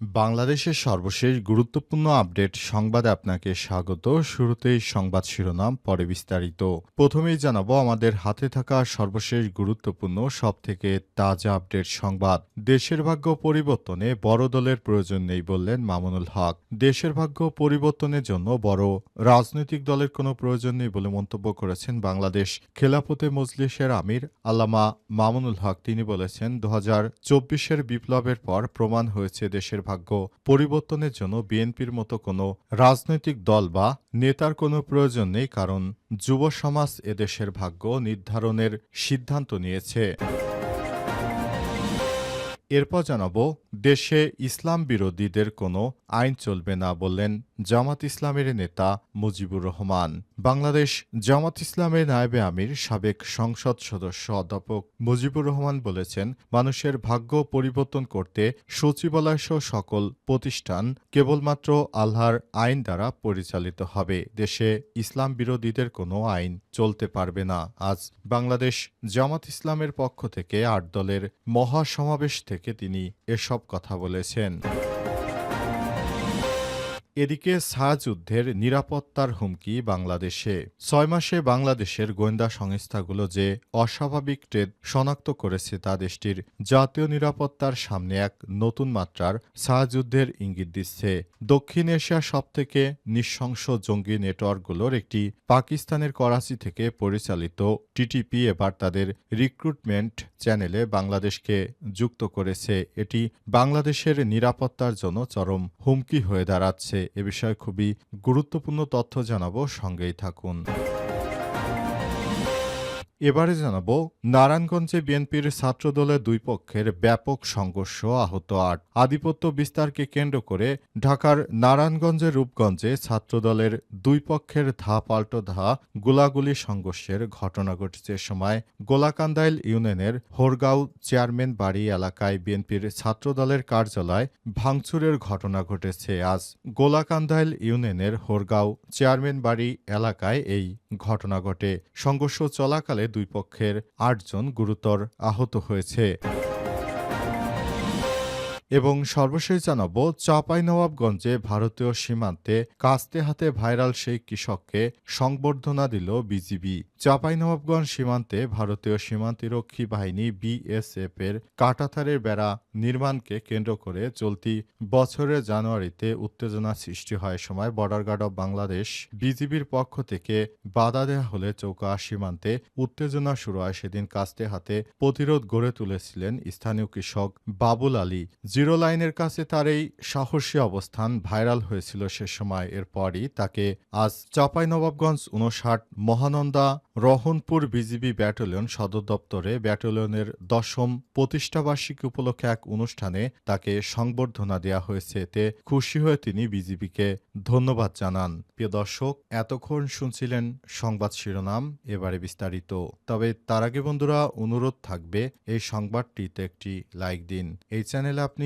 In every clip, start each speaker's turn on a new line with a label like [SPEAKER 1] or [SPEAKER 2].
[SPEAKER 1] বাংলাদেশের সর্বশেষ গুরুত্বপূর্ণ আপডেট সংবাদে আপনাকে স্বাগত। শুরুতেই সংবাদ শিরোনাম, পরে বিস্তারিত। প্রথমেই জানাব, আমাদের হাতে থাকা সর্বশেষ গুরুত্বপূর্ণ, সবথেকে তাজা আপডেট সংবাদ। দেশের ভাগ্য পরিবর্তনে বড় দলের প্রয়োজন নেই বললেন মামুনুল হক। দেশের ভাগ্য পরিবর্তনের জন্য বড় রাজনৈতিক দলের কোনো প্রয়োজন নেই বলে মন্তব্য করেছেন বাংলাদেশ খেলাফতে মজলিসের আমির আল্লামা মামুনুল হক। তিনি বলেছেন, দু হাজার বিপ্লবের পর প্রমাণ হয়েছে দেশের ভাগ্য পরিবর্তনের জন্য বিএনপির মতো কোনো রাজনৈতিক দল বা নেতার কোনো প্রয়োজন নেই, কারণ যুব সমাজ এদেশের ভাগ্য নির্ধারণের সিদ্ধান্ত নিয়েছে। এরপর জানাব, দেশে ইসলাম বিরোধীদের কোনো আইন চলবে না বললেন জামাত ইসলামের নেতা মুজিবুর রহমান, বাংলাদেশ জামাত ইসলামের নায়েবে আমির সাবেক সংসদ সদস্য অধ্যাপক মুজিবুর রহমান বলেছেন, মানুষের ভাগ্য পরিবর্তন করতে সচিবালয়সহ সকল প্রতিষ্ঠান কেবলমাত্র আল্লাহর আইন দ্বারা পরিচালিত হবে। দেশে ইসলাম বিরোধীদের কোনো আইন চলতে পারবে না। আজ বাংলাদেশ জামাত ইসলামের পক্ষ থেকে আট দলের মহাসমাবেশ থেকে তিনি এসব কথা বলেছেন। এদিকে যুদ্ধের নিরাপত্তার হুমকি বাংলাদেশে। ছয় মাসে বাংলাদেশের গোয়েন্দা সংস্থাগুলো যে অস্বাভাবিক ট্রেড শনাক্ত করেছে তা দেশটির জাতীয় নিরাপত্তার সামনে এক নতুন মাত্রার যুদ্ধের ইঙ্গিত দিচ্ছে। দক্ষিণ এশিয়ার সবথেকে নিঃশংস জঙ্গি নেটওয়ার্কগুলোর একটি পাকিস্তানের করাচি থেকে পরিচালিত টিটিপি এবার তাদের রিক্রুটমেন্ট চ্যানেলে বাংলাদেশকে যুক্ত করেছে। এটি বাংলাদেশের নিরাপত্তার জন্য চরম হুমকি হয়ে দাঁড়াচ্ছে। এ বিষয়ে খুবই গুরুত্বপূর্ণ তথ্য জানাব। সঙ্গেই থাকুন। এবারে জানাব, নারায়ণগঞ্জে বিএনপির ছাত্রদলের দুই পক্ষের ব্যাপক সংঘর্ষ আহত আট। আধিপত্য বিস্তারকে কেন্দ্র করে ঢাকার নারায়ণগঞ্জের রূপগঞ্জে ছাত্রদলের দুই পক্ষের ধা পাল্টো ধা গোলাগুলি সংঘর্ষের ঘটনা ঘটেছে। সময় গোলাকান্দাইল ইউনিয়নের হোরগাঁও চেয়ারম্যান বাড়ি এলাকায় বিএনপির ছাত্রদলের কার্যালয় ভাঙচুরের ঘটনা ঘটেছে। আজ গোলাকান্দাইল ইউনিয়নের হোরগাঁও চেয়ারম্যান বাড়ি এলাকায় এই ঘটনা ঘটে। সংঘর্ষ চলাকালে দুই পক্ষের আটজন গুরুতর আহত হয়েছে। এবং সর্বশেষ জানাব, চাঁপাইনবাবগঞ্জে ভারতীয় সীমান্তে কাস্তে হাতে ভাইরাল সেই কৃষককে সংবর্ধনা দিল বিজিবি। চাঁপাইনবাবগঞ্জ সীমান্তে ভারতীয় সীমান্তিরক্ষী বাহিনী বিএসএফ এর কাটাতারের বেড়া নির্মাণকে কেন্দ্র করে চলতি বছরের জানুয়ারিতে উত্তেজনা সৃষ্টি হয় সময় বর্ডার গার্ড অব বাংলাদেশ বিজিবির পক্ষ থেকে বাধা দেওয়া হলে চৌকা সীমান্তে উত্তেজনা শুরু হয়। সেদিন কাস্তে হাতে প্রতিরোধ গড়ে তুলেছিলেন স্থানীয় কৃষক বাবুল আলী। জিরো লাইনের কাছে তার এই সাহসী অবস্থান ভাইরাল হয়েছিল সে সময়। এরপরই তাকে আজ চাঁপাইনবাবগঞ্জ উনষাট মহানন্দা, রহনপুর বিজিবি ব্যাটালিয়ন সদর দপ্তরে ব্যাটালিয়নের দশম প্রতিষ্ঠাবার্ষিকী উপলক্ষে এক অনুষ্ঠানে তাকে সংবর্ধনা দেওয়া হয়েছে। এতে খুশি হয়ে তিনি বিজিবিকে ধন্যবাদ জানান। প্রিয় দর্শক, এতক্ষণ শুনছিলেন সংবাদ শিরোনাম, এবারে বিস্তারিত। তবে তার আগে বন্ধুরা, অনুরোধ থাকবে, এই সংবাদটিতে একটি লাইক দিন। এই চ্যানেলে আপনি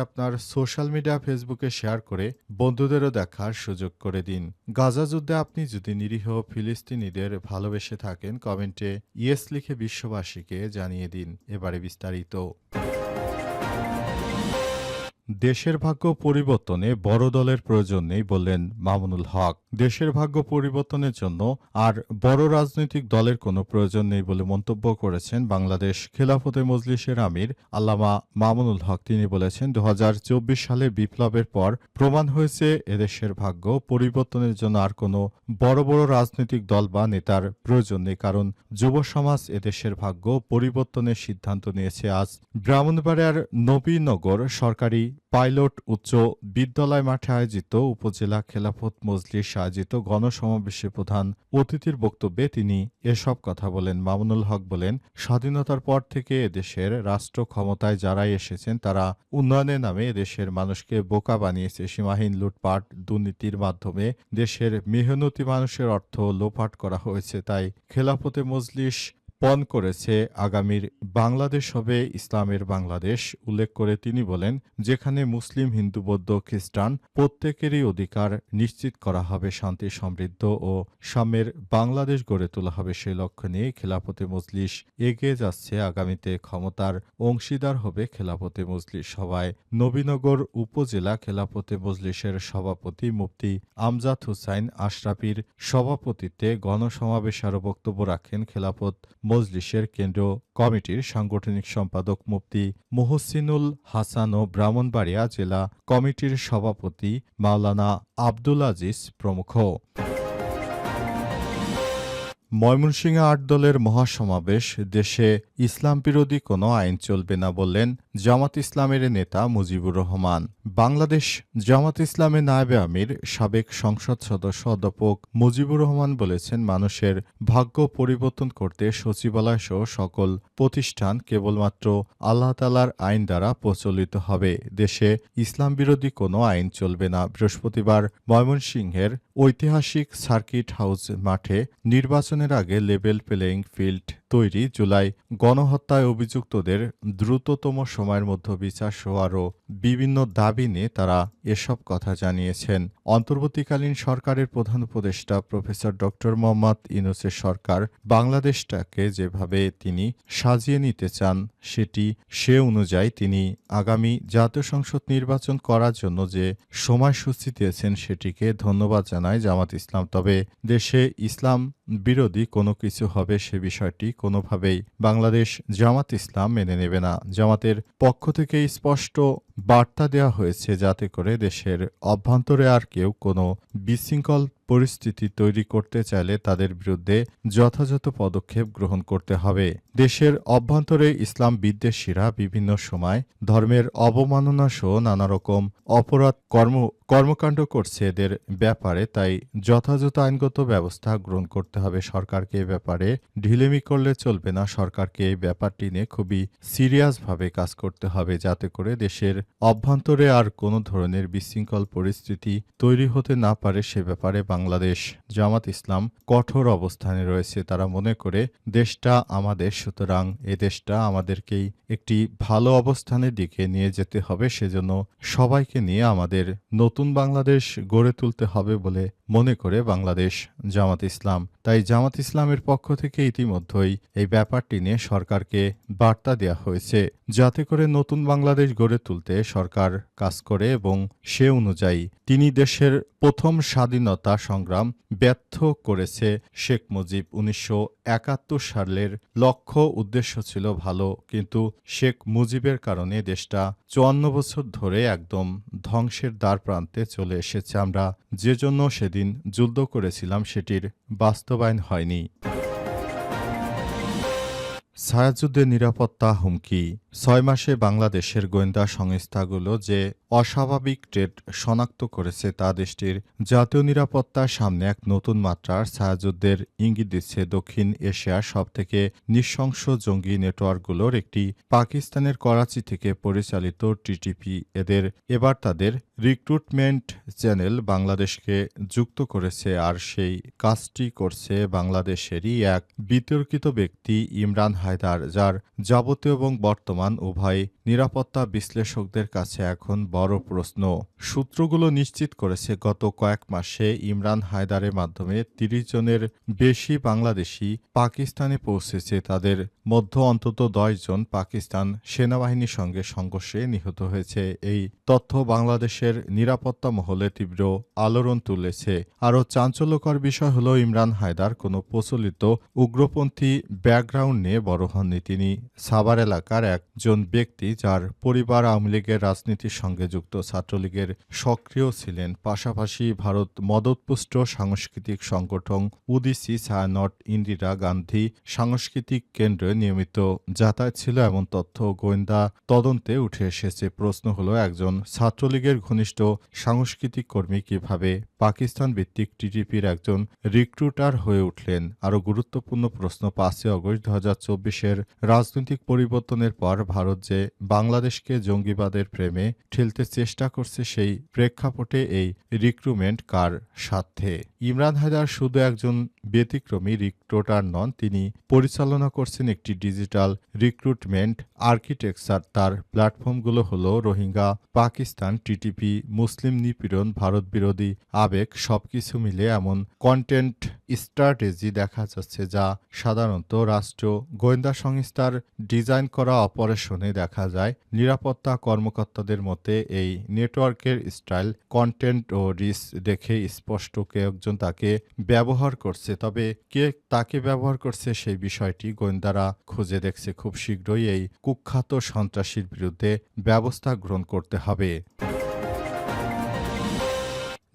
[SPEAKER 1] আপনার সোশ্যাল মিডিয়া ফেসবুকে শেয়ার করে বন্ধুদেরও দেখার সুযোগ করে দিন। গাজা যুদ্ধে আপনি যদি নিরীহ ফিলিস্তিনিদের ভালোবেসে থাকেন, কমেন্টে ইয়েস লিখে বিশ্ববাসীকে জানিয়ে দিন। এবারে বিস্তারিত। দেশের ভাগ্য পরিবর্তনে বড় দলের প্রয়োজন নেই বললেন মামুনুল হক। দেশের ভাগ্য পরিবর্তনের জন্য আর বড় রাজনৈতিক দলের কোনো প্রয়োজন নেই বলে মন্তব্য করেছেন বাংলাদেশ খেলাফতে মজলিসের আমির আল্লামা মামুনুল হক। তিনি বলেছেন দু সালের বিপ্লবের পর প্রমাণ হয়েছে এদেশের ভাগ্য পরিবর্তনের জন্য আর কোনো বড় বড় রাজনৈতিক দল বা নেতার প্রয়োজন নেই, কারণ যুব সমাজ এদেশের ভাগ্য পরিবর্তনের সিদ্ধান্ত নিয়েছে। আজ ব্রাহ্মণবাড়িয়ার নবীনগর সরকারি পাইলট উচ্চ বিদ্যালয় মাঠে আয়োজিত উপজেলা খেলাফত মজলিস আয়োজিত গণসমাবেশে প্রধান অতিথির বক্তব্যে তিনি এসব কথা বলেন। মামুনুল হক বলেন, স্বাধীনতার পর থেকে এদেশের রাষ্ট্র ক্ষমতায় যারাই এসেছেন, তারা উন্নয়নের নামে এদেশের মানুষকে বোকা বানিয়েছে। সীমাহীন লুটপাট, দুর্নীতির মাধ্যমে দেশের মেহনতি মানুষের অর্থ লোপাট করা হয়েছে। তাই খেলাফতে মজলিস পণ করেছে আগামীর বাংলাদেশ হবে ইসলামের বাংলাদেশ, উল্লেখ করে তিনি বলেন, যেখানে মুসলিম, হিন্দু, বৌদ্ধ, খ্রিস্টান প্রত্যেকেরই অধিকার নিশ্চিত করা হবে, শান্তি, সমৃদ্ধ ও সাম্যের বাংলাদেশ গড়ে তোলা হবে সেই লক্ষ্য নিয়ে খেলাফতে মজলিস এগিয়ে যাচ্ছে। আগামীতে ক্ষমতার অংশীদার হবে খেলাফতে মজলিস সভায়। নবীনগর উপজেলা খেলাফতে মজলিসের সভাপতি মুফতি আমজাদ হুসাইন আশরাফির সভাপতিত্বে গণসমাবেশে আরও বক্তব্য রাখেন খেলাফত মজলিসের কেন্দ্র কমিটির সাংগঠনিক সম্পাদক মুফতি মোহসিনুল হাসান ও ব্রাহ্মণবাড়িয়া জেলা কমিটির সভাপতি মাওলানা আব্দুল আজিজ প্রমুখ। ময়মনসিংহ আট দলের মহাসমাবেশ, দেশে ইসলাম বিরোধী কোনো আইন চলবে না বললেন জামাত ইসলামের নেতা মুজিবুর রহমান, বাংলাদেশ জামাত ইসলামের নায়েবে আমির, সাবেক সংসদ সদস্য অধ্যাপক মুজিবুর রহমান বলেছেন, মানুষের ভাগ্য পরিবর্তন করতে সচিবালয় সহ সকল প্রতিষ্ঠান কেবলমাত্র আল্লাহ তালার আইন দ্বারা প্রচলিত হবে। দেশে ইসলাম বিরোধী কোনো আইন চলবে না। বৃহস্পতিবার ময়মনসিংহের ঐতিহাসিক সার্কিট হাউস মাঠে নির্বাচনের আগে লেভেল প্লেয়িং ফিল্ড তৈরি জুলাই গণহত্যায় অভিযুক্তদের দ্রুততম সময়ের মধ্যে বিচার সহ আরও বিভিন্ন দাবি নিয়ে তারা এসব কথা জানিয়েছেন। অন্তর্বর্তীকালীন সরকারের প্রধান উপদেষ্টা প্রফেসর ড মোহাম্মদ ইউনুসের সরকার বাংলাদেশটাকে যেভাবে তিনি সাজিয়ে নিতে চান, সেটি সে অনুযায়ী তিনি আগামী জাতীয় সংসদ নির্বাচন করার জন্য যে সময়সূচি দিয়েছেন, সেটিকে ধন্যবাদ জানায় জামাত ইসলাম। তবে দেশে ইসলাম বিরোধী কোনো কিছু হবে সে বিষয়টি কোনোভাবেই বাংলাদেশ জামাত ইসলাম মেনে নেবে না। জামাতের পক্ষ থেকে স্পষ্ট বার্তা দেওয়া হয়েছে যাতে করে দেশের অভ্যন্তরে আর কেউ কোনো বিশৃঙ্খল পরিস্থিতি তৈরি করতে চাইলে তাদের বিরুদ্ধে যথাযথ পদক্ষেপ গ্রহণ করতে হবে। দেশের অভ্যন্তরে ইসলাম বিদ্বেষীরা বিভিন্ন সময় ধর্মের অবমাননা সহ নানারকম অপরাধ কর্ম, কর্মকাণ্ড করছে এদের ব্যাপারে, তাই যথাযথ আইনগত ব্যবস্থা গ্রহণ করতে হবে সরকারকে এ ব্যাপারে। ঢিলেমি করলে চলবে না, সরকারকে এই ব্যাপারটি নিয়ে খুবই সিরিয়াসভাবে কাজ করতে হবে, যাতে করে দেশের অভ্যন্তরে আর কোনো ধরনের বিশৃঙ্খল পরিস্থিতি তৈরি হতে না পারে সে ব্যাপারে বাংলাদেশ জামাত ইসলাম কঠোর অবস্থানে রয়েছে। তারা মনে করে, দেশটা আমাদের, সুতরাং এ দেশটা আমাদেরকেই একটি ভালো অবস্থানের দিকে নিয়ে যেতে হবে। সেজন্য সবাইকে নিয়ে আমাদের নতুন বাংলাদেশ গড়ে তুলতে হবে বলে মনে করে বাংলাদেশ জামাত ইসলাম। তাই জামাত ইসলামের পক্ষ থেকে ইতিমধ্যেই এই ব্যাপারটি নিয়ে সরকারকে বার্তা দেওয়া হয়েছে। যাতে করে নতুন বাংলাদেশ গড়ে তুলতে সরকার কাজ করে এবং সে অনুযায়ী তিনি দেশের প্রথম স্বাধীনতা সংগ্রাম ব্যর্থ করেছে শেখ মুজিব উনিশশো একাত্তর সালের লক্ষ্য উদ্দেশ্য ছিল ভালো, কিন্তু শেখ মুজিবের কারণে দেশটা চুয়ান্ন বছর ধরে একদম ধ্বংসের দ্বার প্রান্তে চলে এসেছে। আমরা যে জন্য সেদিন যুদ্ধ করেছিলাম সেটির বাস্তবায়ন হয়নি। ছায়াযুদ্ধের নিরাপত্তা হুমকি ছয় মাসে বাংলাদেশের গোয়েন্দা সংস্থাগুলো যে অস্বাভাবিক ট্রেড শনাক্ত করেছে তা দেশটির জাতীয় নিরাপত্তার সামনে এক নতুন মাত্রার ছায়াযুদ্ধের ইঙ্গিত দিচ্ছে দক্ষিণ এশিয়ার সবথেকে নৃশংস জঙ্গি নেটওয়ার্কগুলোর একটি পাকিস্তানের করাচি থেকে পরিচালিত টিটিপি। এদের এবার তাদের রিক্রুটমেন্ট চ্যানেল বাংলাদেশকে যুক্ত করেছে আর সেই কাজটি করছে বাংলাদেশেরই এক বিতর্কিত ব্যক্তি ইমরান হায়দার, যার যাবতীয় এবং বর্তমান উভয় নিরাপত্তা বিশ্লেষকদের কাছে এখন বড় প্রশ্ন। সূত্রগুলো নিশ্চিত করেছে, গত কয়েক মাসে ইমরান হায়দারের মাধ্যমে তিরিশ জনের বেশি বাংলাদেশি পাকিস্তানে পৌঁছেছে। তাদের মধ্যে অন্তত দশ জন পাকিস্তান সেনাবাহিনীর সঙ্গে সংঘর্ষে নিহত হয়েছে। এই তথ্য বাংলাদেশের নিরাপত্তা মহলে তীব্র আলোড়ন তুলেছে। আরও চাঞ্চল্যকর বিষয় হল, ইমরান হায়দার কোনো প্রচলিত উগ্রপন্থী ব্যাকগ্রাউন্ড নিয়ে বড় হননি। তিনি সাভার এলাকার এক জন ব্যক্তি যার পরিবার আওয়ামী লীগের রাজনীতির সঙ্গে যুক্ত, ছাত্রলীগের সক্রিয় ছিলেন। পাশাপাশি ভারত মদতপুষ্ট সাংস্কৃতিক সংগঠন উদিসি ছায়ানট ইন্দিরা গান্ধী সাংস্কৃতিক কেন্দ্রে নিয়মিত যাতায়াত ছিল এমন তথ্য গোয়েন্দা তদন্তে উঠে এসেছে। প্রশ্ন হলো, একজন ছাত্রলীগের ঘনিষ্ঠ সাংস্কৃতিক কর্মী কীভাবে পাকিস্তান ভিত্তিক টিডিপির একজন রিক্রুটার হয়ে উঠলেন? আরও গুরুত্বপূর্ণ প্রশ্ন, পাঁচই অগস্ট দু হাজার চব্বিশের রাজনৈতিক পরিবর্তনের পর ভারত যে বাংলাদেশকে জঙ্গিবাদের প্রেমে ঠেলতে চেষ্টা করছে সেই প্রেক্ষাপটে এই রিক্রুটমেন্ট কার স্বার্থে ইমরান হায়দার শুধু একজন ব্যতিক্রমী রিক্রুটার নন, তিনি পরিচালনা করছেন একটি ডিজিটাল রিক্রুটমেন্ট আর্কিটেকচার তার প্ল্যাটফর্মগুলো হল রোহিঙ্গা, পাকিস্তান, টিটিপি, মুসলিম নিপীড়ন ভারত বিরোধী আবেগ, সবকিছু মিলে এমন কন্টেন্ট স্ট্র্যাটেজি দেখা যাচ্ছে যা সাধারণত রাষ্ট্র গোয়েন্দা সংস্থার ডিজাইন করা অপারেশনে দেখা যায়, নিরাপত্তা কর্মকর্তাদের মতে এই নেটওয়ার্কের স্টাইল কন্টেন্ট ও রিস দেখে স্পষ্ট কেউ একজন তাকে ব্যবহার করছে। তবে কে তাকে ব্যবহার করছে সেই বিষয়টি গোয়েন্দারা খুঁজে দেখছে। খুব শীঘ্রই এই কুখ্যাত সন্ত্রাসীর বিরুদ্ধে ব্যবস্থা গ্রহণ করতে হবে।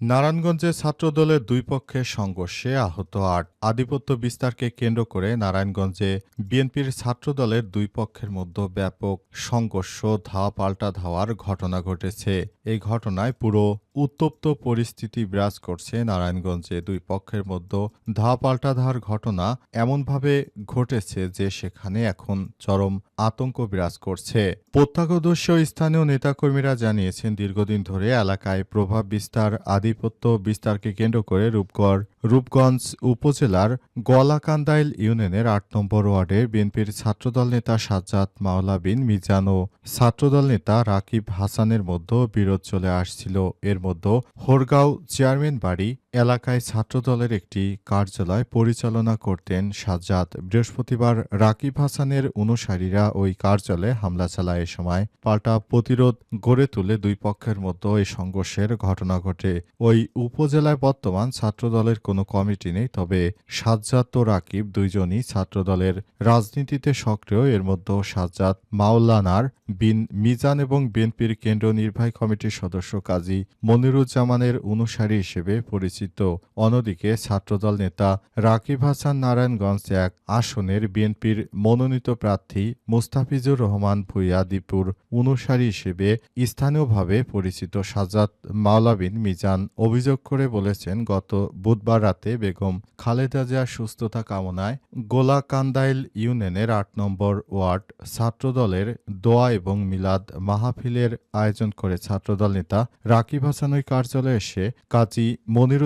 [SPEAKER 1] নারায়ণগঞ্জে ছাত্রদলের দুই পক্ষের সংঘর্ষে আহত আট। আধিপত্য বিস্তারকে কেন্দ্র করে নারায়ণগঞ্জে বিএনপির ছাত্রদলের দুই পক্ষের মধ্যে ব্যাপক সংঘর্ষ ধাওয়া পাল্টা ধাওয়ার ঘটনা ঘটেছে। এই ঘটনায় পুরো উত্তপ্ত পরিস্থিতি বিরাজ করছে নারায়ণগঞ্জে। দুই পক্ষের মধ্যে ধা পাল্টাধার ঘটনা এমনভাবে ঘটেছে যে সেখানে এখন চরম আতঙ্ক বিরাজ করছে। প্রত্যক্ষদর্শী স্থানীয় নেতাকর্মীরা জানিয়েছেন, দীর্ঘদিন ধরে এলাকায় প্রভাব বিস্তার, আধিপত্য বিস্তারকে কেন্দ্র করে রূপগড় রূপগঞ্জ উপজেলার গলাকান্দাইল ইউনিয়নের আট নম্বর ওয়ার্ডে বিএনপির ছাত্রদল নেতা সাজ্জাদ মাওলা বিন মিজান ও ছাত্রদল নেতা রাকিব হাসানের মধ্যে বিরোধ চলে আসছিল। এর মধ্যে হোরগাঁও চেয়ারম্যান বাড়ি এলাকায় ছাত্রদলের একটি কার্যালয় পরিচালনা করতেন সাজ্জাদ। বৃহস্পতিবার রাকিব হাসানের অনুসারীরা ওই কার্যালয়ে হামলা চালায়। এ সময় পাল্টা প্রতিরোধ গড়ে তুলে দুই পক্ষের মধ্যে এই সংঘর্ষের ঘটনা ঘটে। ওই উপজেলায় বর্তমান ছাত্রদলের কোনো কমিটি নেই, তবে সাজ্জাদ ও রাকিব দুইজনই ছাত্রদলের রাজনীতিতে সক্রিয়। এর মধ্যে সাজ্জাদ মাওলানার, বিন মিজান এবং বিএনপির কেন্দ্র নির্বাহী কমিটির সদস্য কাজী মনিরুজ্জামানের অনুসারী হিসেবে পরিচিত। অন্যদিকে ছাত্রদল নেতা রাকিব হাসান নারায়ণগঞ্জ এক আসনের বিএনপির মনোনীত প্রার্থী মুস্তাফিজুর রহমান ভুইয়া দীপুর অনুসারী হিসেবে স্থানীয়ভাবে পরিচিত সাজাদ মাওলাবিন মিজান অভিযোগ করে বলেছেন, গত বুধবার রাতে বেগম খালেদা জিয়ার সুস্থতা কামনায় গোলাকান্দাইল ইউনিয়নের আট নম্বর ওয়ার্ড ছাত্রদলের দোয়া এবং মিলাদ মাহফিলের আয়োজন করে ছাত্রদল নেতা রাকিব হাসান ওই কার্যালয়ে এসে কাজী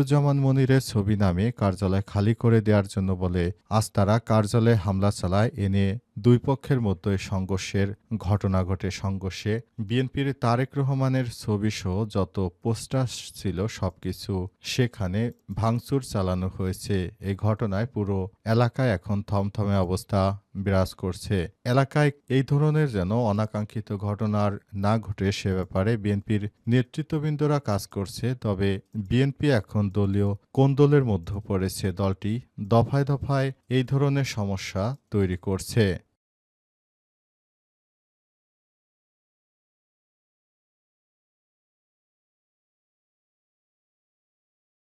[SPEAKER 1] মনিরুজ্জামান মনিরের ছবি নামে কার্যালয় খালি করে দেওয়ার জন্য বলে আস্তারা তারা কার্যালয়ে হামলা চালায় এনে দুই পক্ষের মধ্যে সংঘর্ষের ঘটনা ঘটে। সংঘর্ষে বিএনপির তারেক রহমানের ছবি সহ যত পোস্টার ছিল সবকিছু সেখানে ভাঙচুর চালানো হয়েছে। এই ঘটনায় পুরো এলাকায় এখন থমথমে অবস্থা বিরাজ করছে। এলাকায় এই ধরনের যেন অনাকাঙ্ক্ষিত ঘটনার না ঘটে সে ব্যাপারে বিএনপির নেতৃত্ববৃন্দরা কাজ করছে। তবে বিএনপি এখন দলীয় কোন দলের মধ্যে পড়েছে দলটি দফায় দফায় এই ধরনের সমস্যা তৈরি করছে।